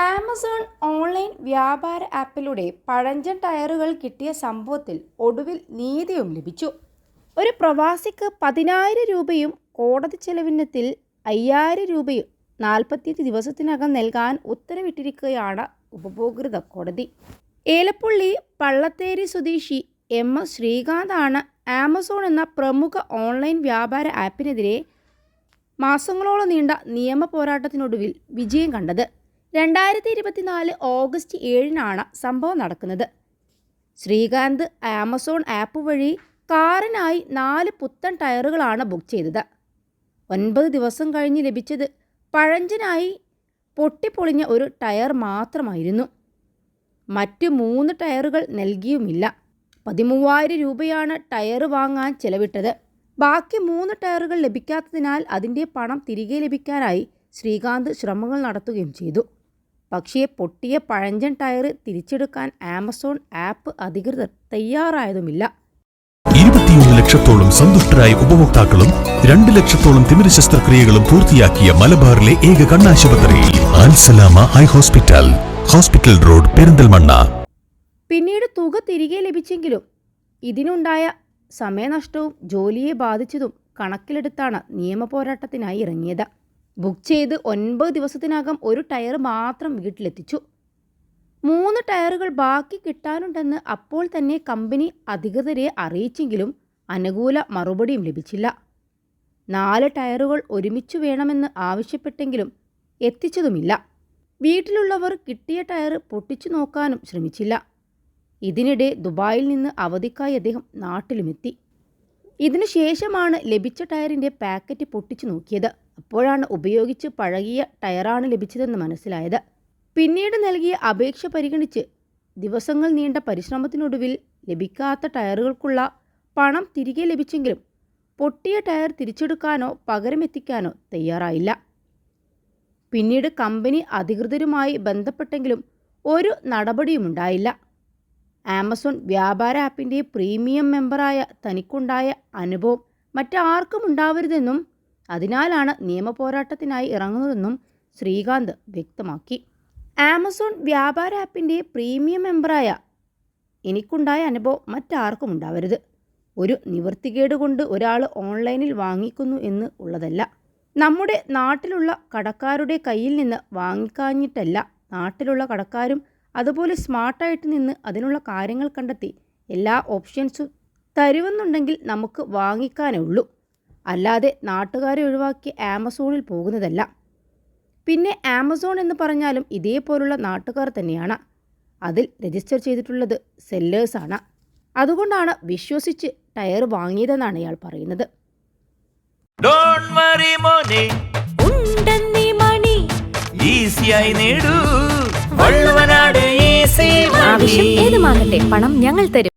Amazon online വ്യാപാര ആപ്പിലൂടെ പഴഞ്ചൻ ടയറുകൾ കിട്ടിയ സംഭവത്തിൽ ഒടുവിൽ നീതിയും ലഭിച്ചു. ഒരു പ്രവാസിക്ക് പതിനായിരം രൂപയും കോടതി ചെലവിനത്തിൽ അയ്യായിരം രൂപയും നാൽപ്പത്തിയഞ്ച് ദിവസത്തിനകം നൽകാൻ ഉത്തരവിട്ടിരിക്കുകയാണ് ഉപഭോക്തൃ കോടതി. ഏലപ്പുള്ളി പള്ളത്തേരി സ്വദേശി എം. എസ്. ശ്രീകാന്താണ് ആമസോൺ എന്ന പ്രമുഖ ഓൺലൈൻ വ്യാപാര ആപ്പിനെതിരെ മാസങ്ങളോളം നീണ്ട നിയമ പോരാട്ടത്തിനൊടുവിൽ വിജയം കണ്ടത്. രണ്ടായിരത്തി ഇരുപത്തിനാല് ഓഗസ്റ്റ് ഏഴിനാണ് സംഭവം നടക്കുന്നത്. ശ്രീകാന്ത് ആമസോൺ ആപ്പ് വഴി കാറിനായി നാല് പുത്തൻ ടയറുകളാണ് ബുക്ക് ചെയ്തത്. ഒൻപത് ദിവസം കഴിഞ്ഞ് ലഭിച്ചത് പഴഞ്ചനായി പൊട്ടിപ്പൊളിഞ്ഞ ഒരു ടയർ മാത്രമായിരുന്നു. മറ്റ് മൂന്ന് ടയറുകൾ നൽകിയുമില്ല. പതിമൂവായിരം രൂപയാണ് ടയർ വാങ്ങാൻ ചെലവിട്ടത്. ബാക്കി മൂന്ന് ടയറുകൾ ലഭിക്കാത്തതിനാൽ അതിന്റെ പണം തിരികെ ലഭിക്കാനായി ശ്രീകാന്ത് ശ്രമങ്ങൾ നടത്തുകയും ചെയ്തു. പക്ഷേ പൊട്ടിയ പഴഞ്ചൻ ടയർ തിരിച്ചെടുക്കാൻ ആമസോൺ ആപ്പ് അധികൃതർ തയ്യാറായതുമില്ല. ഇരുപത്തിയൊന്ന് ലക്ഷത്തോളം സന്തുഷ്ടരായ ഉപഭോക്താക്കളും രണ്ട് ലക്ഷത്തോളം തിമിര ശസ്ത്രക്രിയകളും പൂർത്തിയാക്കിയ മലബാറിലെ ഏക കണ്ണാശുപത്രി Al Salama eye hospital hospital road Perinthalmanna. പിന്നീട് തുക തിരികെ ലഭിച്ചെങ്കിലും ഇതിനുണ്ടായ സമയനഷ്ടവും ജോലിയെ ബാധിച്ചതും കണക്കിലെടുത്താണ് നിയമ പോരാട്ടത്തിനായി ഇറങ്ങിയത്. ബുക്ക് ചെയ്ത് ഒൻപത് ദിവസത്തിനകം ഒരു ടയർ മാത്രം വീട്ടിലെത്തിച്ചു. മൂന്ന് ടയറുകൾ ബാക്കി കിട്ടാനുണ്ടെന്ന് അപ്പോൾ തന്നെ കമ്പനി അധികൃതരെ അറിയിച്ചെങ്കിലും അനുകൂല മറുപടിയും ലഭിച്ചില്ല. നാല് ടയറുകൾ ഒരുമിച്ച് വേണമെന്ന് ആവശ്യപ്പെട്ടെങ്കിലും എത്തിച്ചതുമില്ല. വീട്ടിലുള്ളവർ കിട്ടിയ ടയർ പൊട്ടിച്ചു നോക്കാനും ശ്രമിച്ചില്ല. ഇതിനിടെ ദുബായിൽ നിന്ന് അവധിക്കായി അദ്ദേഹം നാട്ടിലുമെത്തി. ഇതിനുശേഷമാണ് ലഭിച്ച ടയറിന്റെ പാക്കറ്റ് പൊട്ടിച്ചു നോക്കിയത്. അപ്പോഴാണ് ഉപയോഗിച്ച് പഴകിയ ടയറാണ് ലഭിച്ചതെന്ന് മനസ്സിലായത്. പിന്നീട് നൽകിയ അപേക്ഷ പരിഗണിച്ച് ദിവസങ്ങൾ നീണ്ട പരിശ്രമത്തിനൊടുവിൽ ലഭിക്കാത്ത ടയറുകൾക്കുള്ള പണം തിരികെ ലഭിച്ചെങ്കിലും പൊട്ടിയ ടയർ തിരിച്ചെടുക്കാനോ പകരമെത്തിക്കാനോ തയ്യാറായില്ല. പിന്നീട് കമ്പനി അധികൃതരുമായി ബന്ധപ്പെട്ടെങ്കിലും ഒരു നടപടിയുമുണ്ടായില്ല. ആമസോൺ വ്യാപാര ആപ്പിന്റെ പ്രീമിയം മെമ്പറായ തനിക്കുണ്ടായ അനുഭവം മറ്റാർക്കും ഉണ്ടാവരുതെന്നും അതിനാലാണ് നിയമപോരാട്ടത്തിനായി ഇറങ്ങുന്നതെന്നും ശ്രീകാന്ത് വ്യക്തമാക്കി. ആമസോൺ വ്യാപാര ആപ്പിന്റെ പ്രീമിയം മെമ്പറായ എനിക്കുണ്ടായ അനുഭവം മറ്റാർക്കും ഉണ്ടാവരുത്. ഒരു നിവൃത്തികേട് കൊണ്ട് ഒരാൾ ഓൺലൈനിൽ വാങ്ങിക്കുന്നു എന്ന് ഉള്ളതല്ല. നമ്മുടെ നാട്ടിലുള്ള കടക്കാരുടെ കയ്യിൽ നിന്ന് വാങ്ങിക്കാഞ്ഞിട്ടല്ല നാട്ടിലുള്ള കടക്കാരും അതുപോലെ സ്മാർട്ടായിട്ട് നിന്ന് അതിനുള്ള കാര്യങ്ങൾ കണ്ടെത്തി എല്ലാ ഓപ്ഷൻസും തരുമെന്നുണ്ടെങ്കിൽ നമുക്ക് വാങ്ങിക്കാനേ ഉള്ളൂ. അല്ലാതെ നാട്ടുകാരെ ഒഴിവാക്കി ആമസോണിൽ പോകുന്നതല്ല. പിന്നെ ആമസോൺ എന്ന് പറഞ്ഞാലും ഇതേപോലുള്ള നാട്ടുകാർ തന്നെയാണ്. അതിൽ രജിസ്റ്റർ ചെയ്തിട്ടുള്ളത് സെല്ലേഴ്സാണ് അതുകൊണ്ടാണ് വിശ്വസിച്ച് ടയർ വാങ്ങിയതെന്നാണ് ഇയാൾ പറയുന്നത്. ഡോൺ വറി മോനെ. ഉണ്ടെന്നീ മണി. ഈസിയായി നേടൂ. വള്ളുവനാട് ഈസി ആവശ്യം ഏതുമാകട്ടെ പണം ഞങ്ങൾ തരും.